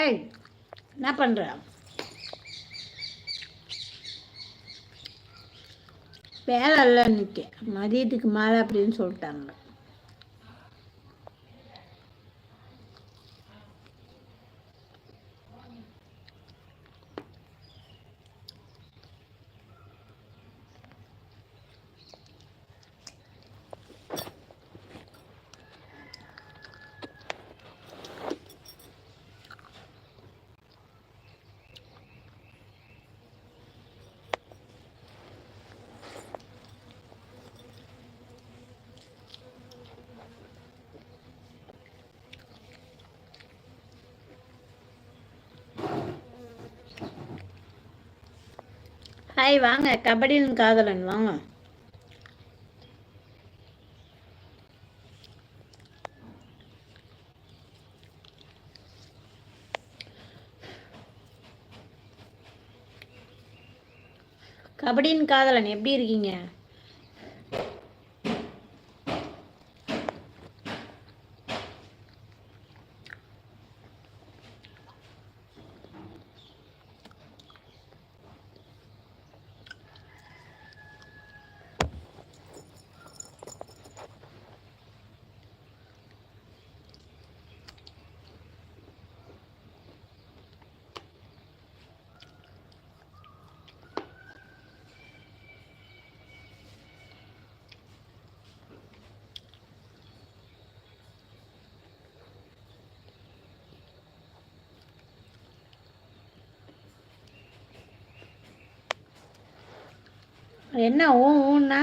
ஏய் என்ன பண்ணுற வேலை இல்லை மதியத்துக்கு மேலே அப்படின்னு சொல்லிட்டாங்க. ஹாய் வாங்க கபடியின் காதலன் வாங்க. கபடியின் காதலன் எப்படி இருக்கீங்க? என்ன ஊ ஊன்னா?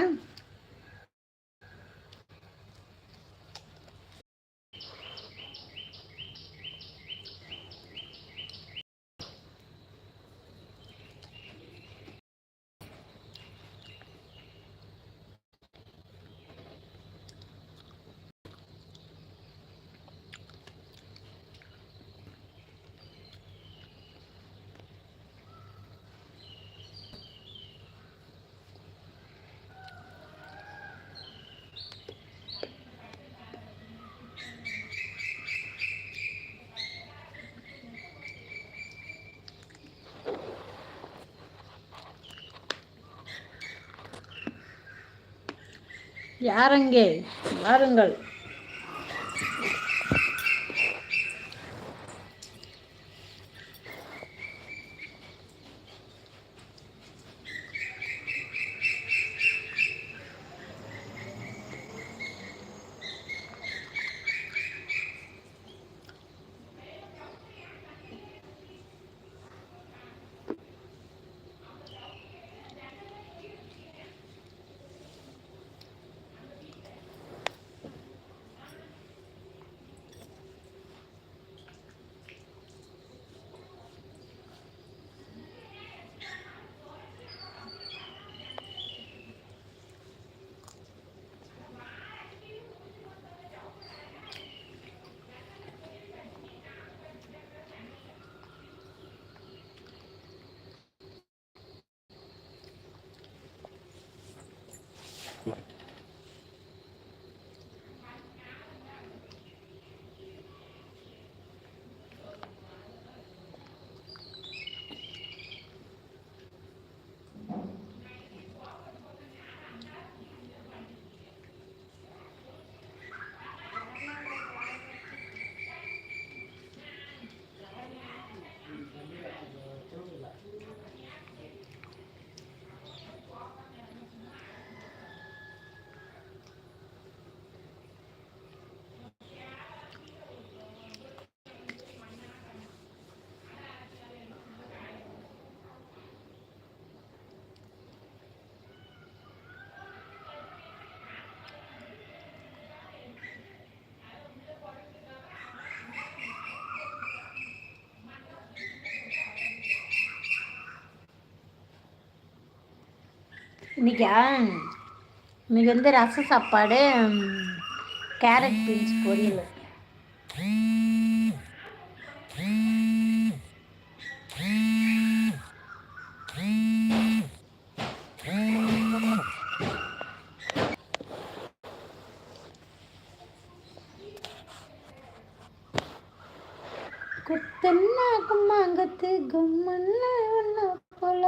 யாரங்கே வாருங்கள் இன்னைக்கா இன்னைக்கு வந்து ரச சாப்பாடு கேரட் பீன்ஸ் பொரியல். குத்தன்னா கும்மாங்கத்து கும்மல்ல ஒன்ன போல.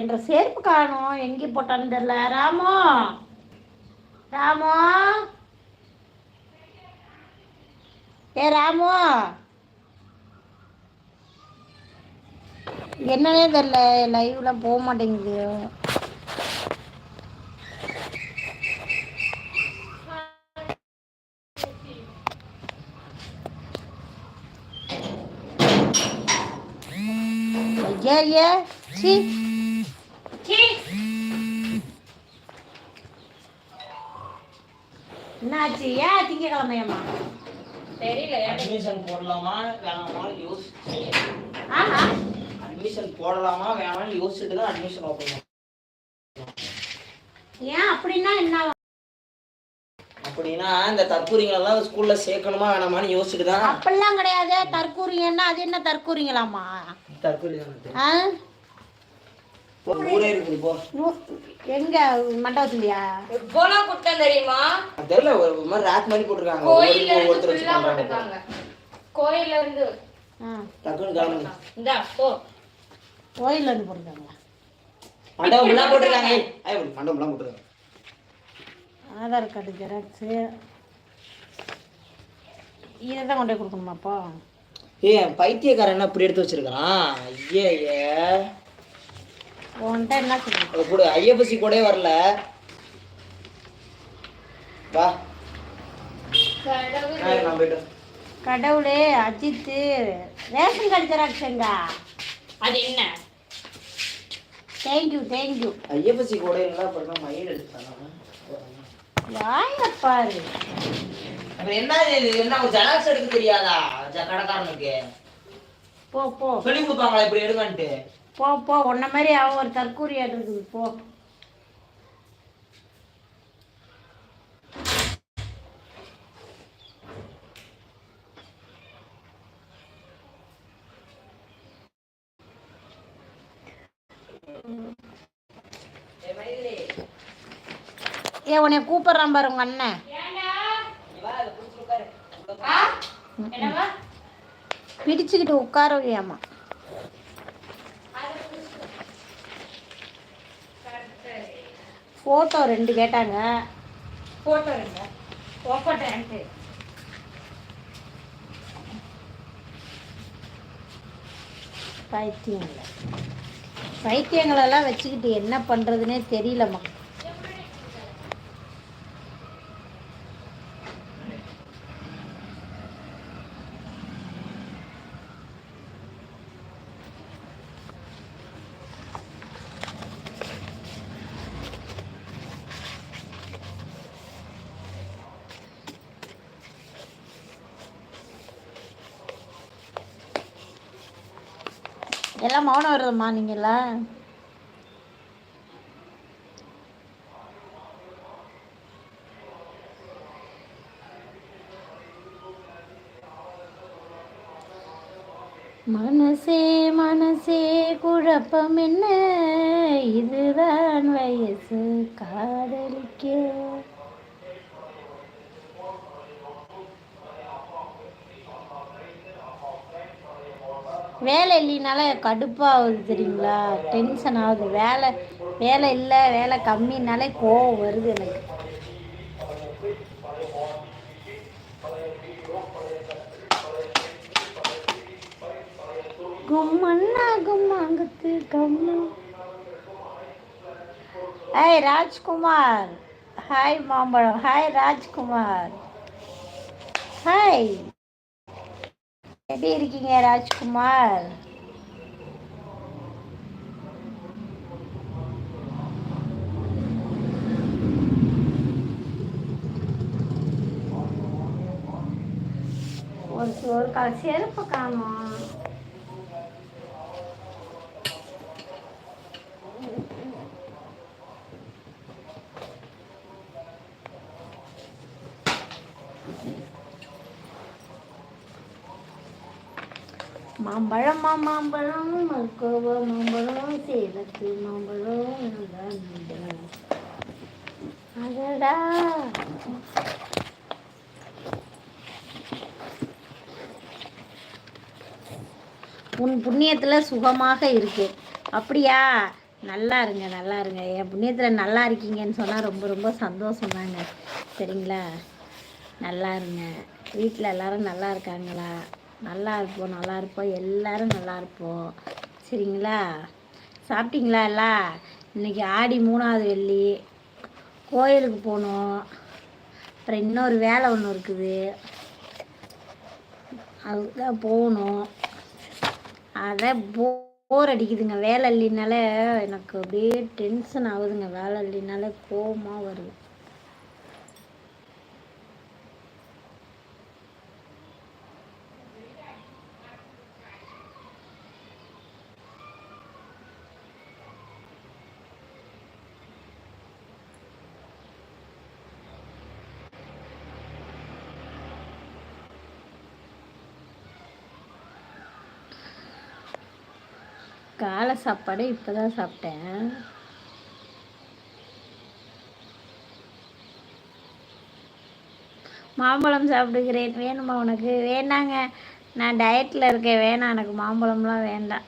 என்ற செருப்பு காணும் எங்கே போட்டான்னு தெரியல. ராமோ ராமோ. ஏ ராமோ. என்னன்னே தெரில லைவ்லாம் போக மாட்டேங்குது. ஐயா ஐயா சி. என்னாச்சு? ஏன் திங்கக்கிழமையம்மா? தெரியல. அட்மிஷன் போடலாமா வேணாமான்னு யோசிச்சு ஆஹா. அட்மிஷன் போடலாமா வேணாம்னு யோசிச்சுட்டு தான் அட்மிஷன் ஓப்பன் ஏன் அப்படின்னா என்ன? அப்படின்னா இந்த தற்கூரிங்களெல்லாம் ஸ்கூல்ல சேர்க்கணுமா வேணாமான்னு யோசிச்சுட்டு தான். அப்படிலாம் கிடையாது. தற்கூறிங்கன்னா அது என்ன தற்கூறிங்களாமா தற்கூரி ஊரே இருக்குது போ. நூ- எங்க மண்டபத்துலயா? எவ்வளோ குட்டம் தெரியுமா? தெரியல ஒரு ஒரு மாதிரி ரேக் மாதிரி போட்டிருக்காங்க. கோயில்ல இருந்து ஃபுல்லா போட்டிருக்காங்க. கோயில்ல இருந்து. இந்தா போ. கோயில்ல இருந்து போட்டுருக்காங்களா? போட்டிருக்காங்க. ஏய், மண்டபம்லாம் போட்டிருக்காங்க. Aadhaar card xerox. இதை தான் கொண்டு போய் கொடுக்கணுமாப்பா? ஏய் பைத்தியக்காரன் என்ன இப்படி எடுத்து வச்சிருக்கான் ஐயே ஐயே உன்கிட்ட என்ன சொல்லுங்க கூட ஐஎஃப்எஸ்சி கூட வரல. வா. கடவுள். அஜித்து. ரேஷன் கார்டு ஜெராக்ஸ் எங்க அது என்ன? Thank you thank you. ஐஎஃப்எஸ்சி கூட என்ன பண்ணா மயில் எடுத்துட்டானா வாங்க பாரு. என்ன இது? என்ன ஒரு ஜெராக்ஸ் எடுக்க தெரியாதா? கடைக்காரனுக்கு. போ போ. சொல்லி கொடுப்பாங்களா இப்படி எடுங்கன்ட்டு? போ போ. உன்ன மாதிரி அவன் ஒரு தற்கூரியா இருக்குது போ. ஏ உன்னை கூப்பிடுறான் பாரு உங்க அண்ணன். பிடிச்சுக்கிட்டு உட்காரவையாமா ஃபோட்டோ ரெண்டு கேட்டாங்க. போட்டோ இருங்க போட்டேன்ட்டு பைத்தியங்களை. பைத்தியங்களெல்லாம் வச்சுக்கிட்டு என்ன பண்ணுறதுனே தெரியலம்மா எல்லாம் நீங்களா மனசே மனசே குழப்பம் என்ன? இதுதான் வயசு காதலிக்க. வேலை இல்லைனால கடுப்பாகுது தெரியுங்களா? டென்ஷன் ஆகுது. வேலை வேலை இல்லை வேலை கம்மினாலே கோவம் வருது எனக்கு. கும்மண்ணா கும்மாங்கத்து கம்மா. ஹாய் ராஜ்குமார். ஹாய் மாம்பழம். ஹாய் ராஜ்குமார். ஹாய் எப்படி இருக்கீங்க ராஜ்குமார்? ஒரு ஒரு கால் செருப்பு காணும்? மாம்பழம் மாம்பழம் மல்கோவா மாம்பழம் சேலத்து மாம்பழம் அதடா உன் புண்ணியத்தில் சுகமாக இருக்கு. அப்படியா? நல்லா இருங்க நல்லா இருங்க. என் புண்ணியத்தில் நல்லா இருக்கீங்கன்னு சொன்னால் ரொம்ப ரொம்ப சந்தோஷம் தாங்க சரிங்களா? நல்லா இருங்க. வீட்டில் எல்லாரும் நல்லா இருக்காங்களா? நல்லா இருப்போம் நல்லா இருப்போம் எல்லாரும் நல்லா இருப்போம் சரிங்களா? சாப்பிட்டீங்களா எல்லாம்? இன்னைக்கு ஆடி மூணாவது வெள்ளி. கோயிலுக்கு போகணும் அப்புறம் இன்னொரு வேலை ஒன்று இருக்குது. அதுதான் போகணும். அதான் போர் அடிக்குதுங்க. வேலை இல்லைனால எனக்கு அப்படியே டென்ஷன் ஆகுதுங்க. வேலை இல்லைனால கோபமாக வருது. காலை சாப்பாடு இப்போ தான் சாப்பிட்டேன். மாம்பழம் சாப்பிடுகிறேன். வேணுமா உனக்கு? வேணாங்க. நான் டயட்டில் இருக்கேன். வேணாம். எனக்கு மாம்பழம்லாம் வேண்டாம்.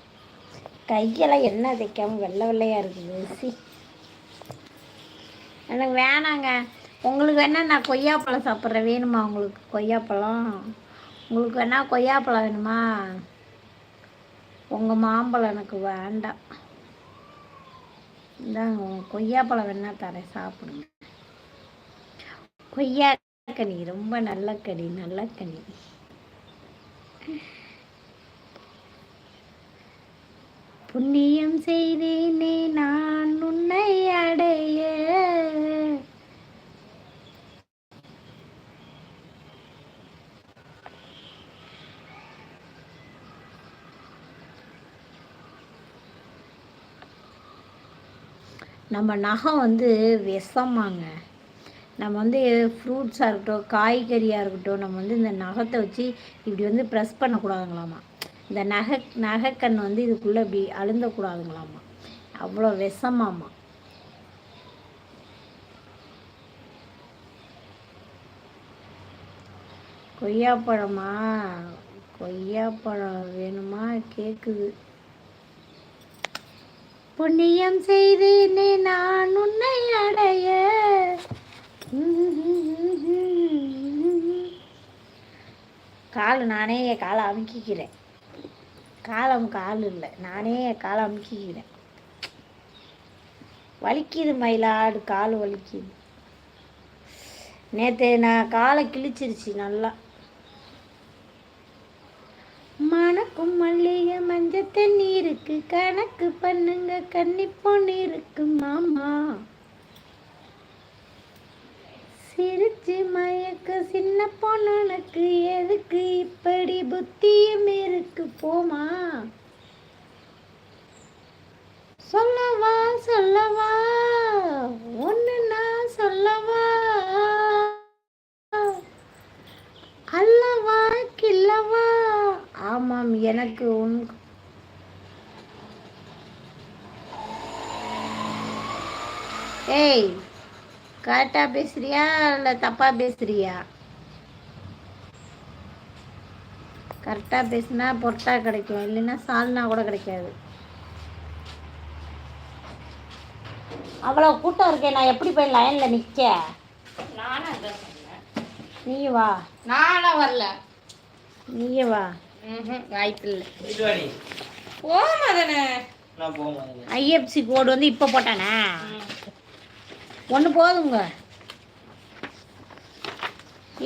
கையெல்லாம் என்ன தைக்காமல் வெள்ளை வெள்ளையாக இருக்குது. சி. எனக்கு வேணாங்க. உங்களுக்கு வேணால் நான் கொய்யாப்பழம் சாப்பிட்றேன். வேணுமா உங்களுக்கு? கொய்யாப்பழம். உங்களுக்கு வேணால் கொய்யாப்பழம் வேணுமா? உங்கள் மாம்பழம் எனக்கு வேண்டாம். இந்தாங்க கொய்யாப்பழம் வேணால் தரேன் சாப்பிடுங்க. கொய்யா கனி ரொம்ப நல்ல கனி நல்ல கனி. புண்ணியம் செய்தேனே நான் உன்னை அடைய நம்ம நகம் வந்து விஷமாங்க. நம்ம வந்து ஃப்ரூட்ஸாக இருக்கட்டும் காய்கறியாக இருக்கட்டும் நம்ம வந்து இந்த நகத்தை வச்சு இப்படி வந்து ப்ரெஸ் பண்ணக்கூடாதுங்களாமா. இந்த நகை நகைக்கண் வந்து இதுக்குள்ளே இப்படி அழுந்தக்கூடாதுங்களாமா. அவ்வளோ விஷமாமா. கொய்யாப்பழமா? கொய்யாப்பழம் வேணுமா? கேட்குது புண்ணியம் செய்தேனே நான் உன்னை அடைய. கால் நானே என் காலை அமுக்கிக்கிறேன். காலம் கால் இல்லை நானே என் காலை அமுக்கிக்கிறேன். வலிக்குது மயிலாடு கால் வலிக்குது. நேற்று நான் காலை கிழிச்சிருச்சு நல்லா. மணக்கும் மல்லிகை மஞ்சள் தண்ணீருக்கு கணக்கு பண்ணுங்க கன்னி பொண்ணீருக்கு மாமா. சிரிச்சு மயக்க சின்ன பொண்ணுனக்கு எதுக்கு? இப்படி புத்தியும் இருக்கு போமா. சொல்லவா சொல்லவா ஒன்று நான் சொல்லவா அல்லவா கில்லவா ஆமாம் எனக்கு உன் ஏய் கரெக்டாக பேசுறியா? இல்லை தப்பாக பேசுறியா? கரெக்டாக பேசுனா பொட்டா கிடைக்கும். இல்லைன்னா சால்னா கூட கிடைக்காது. அவ்வளோ கூட்டம் இருக்கே நான் எப்படி போய் லைனில் நிற்க நானும் நீ வா. நானும் வரல. நீயே வா. வாய்ப்பில்லை போக மாட்டேன் ஐஎஃப்சி கோடு வந்து இப்போ போட்டானே? ஒன்று போதுங்க.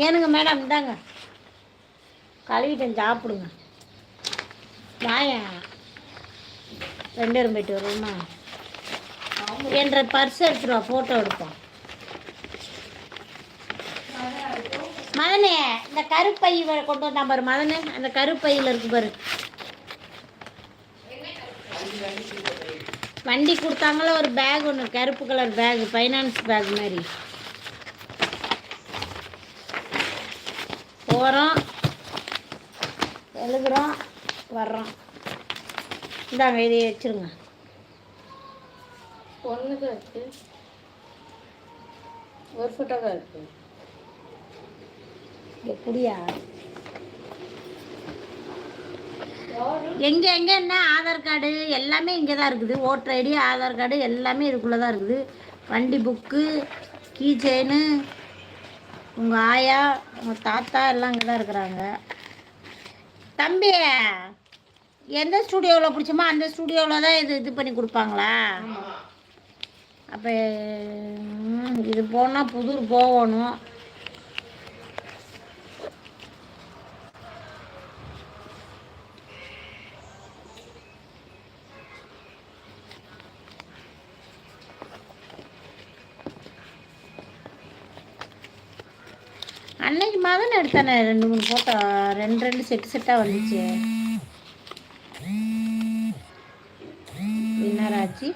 ஏனுங்க மேடம் இந்தாங்க. கழுவிட்டேன் சாப்பிடுங்க. வாயா ரெண்டு பேரும் போயிட்டு வருவோமா? என்ற பர்ஸ் எடுத்துருவா ஃபோட்டோ எடுப்போம். மதனே இந்த கருப்பை கொண்டு வந்தான் பாரு மதனே. அந்த கருப்பையில் இருக்கு பாரு. வண்டி கொடுத்தாங்கள? ஒரு பேக் ஒன்று கருப்பு கலர் பேக் ஃபைனான்ஸ் பேக் மாதிரி. போகிறோம் எழுதுகிறோம் வர்றோம். இந்தாங்க இதை வச்சிருங்க. ஒண்ணுதான் இருக்கு. ஒரு ஃபோட்டோ தான் இருக்கு. இங்கே எங்கே எங்கே என்ன? ஆதார் கார்டு எல்லாமே இங்கே தான் இருக்குது. ஓட்டர் ஐடி ஆதார் கார்டு எல்லாமே இதுக்குள்ளே தான் இருக்குது. வண்டி புக்கு கீ செயினு உங்கள் ஆயா உங்கள் தாத்தா எல்லாம் இங்கே தான் இருக்கிறாங்க. தம்பி எந்த ஸ்டூடியோவில் பிடிச்சோமோ அந்த ஸ்டூடியோவில் தான் இது இது பண்ணி கொடுப்பாங்களா? அப்போ இது போனால் புதூர் போகணும். அன்னைக்கு மகன் எடுத்தானே? ரெண்டு மூணு ஃபோட்டோ ரெண்டு ரெண்டு செட்டு செட்டாக வந்துச்சு. வின்னராச்சு